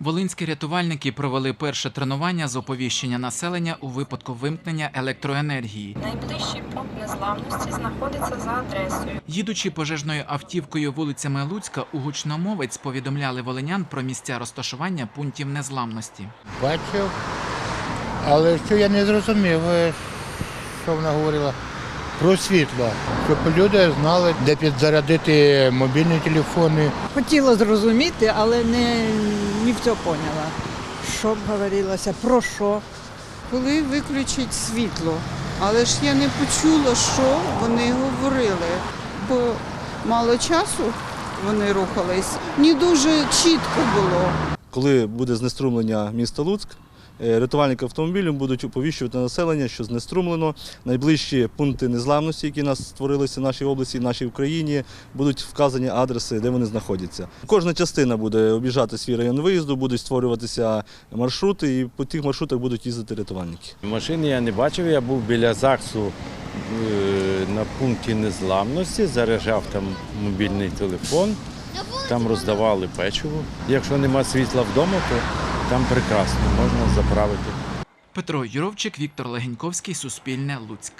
Волинські рятувальники провели перше тренування з оповіщення населення у випадку вимкнення електроенергії. Найближчий пункт незламності знаходиться за адресою. Їдучи пожежною автівкою вулицями Луцька, у гучномовець повідомляли волинян про місця розташування пунктів незламності. Бачив, але що я не зрозумів, е, що вона говорила про світло, щоб люди знали, де підзарядити мобільні телефони. Хотіла зрозуміти, але не, не все поняла. Що б говорилося, про що. коли виключить світло. Але ж я не почула, що вони говорили, бо мало часу вони рухались. Не дуже чітко було. Коли буде знеструмлення міста Луцьк, рятувальники автомобілів будуть оповіщувати населення, що знеструмлено. Найближчі пункти незламності, які у нас створилися в нашій області, в нашій Україні, будуть вказані адреси, де вони знаходяться. Кожна частина буде об'їжджати свій район виїзду, будуть створюватися маршрути, і по тих маршрутах будуть їздити рятувальники. Машини я не бачив, я був біля ЗАГСу е, на пункті незламності, заряджав там мобільний телефон, там роздавали печиво. Якщо нема світла вдома, то там прекрасно, можна заправити. Петро Юровчик, Віктор Легеньковський, Суспільне, Луцьк.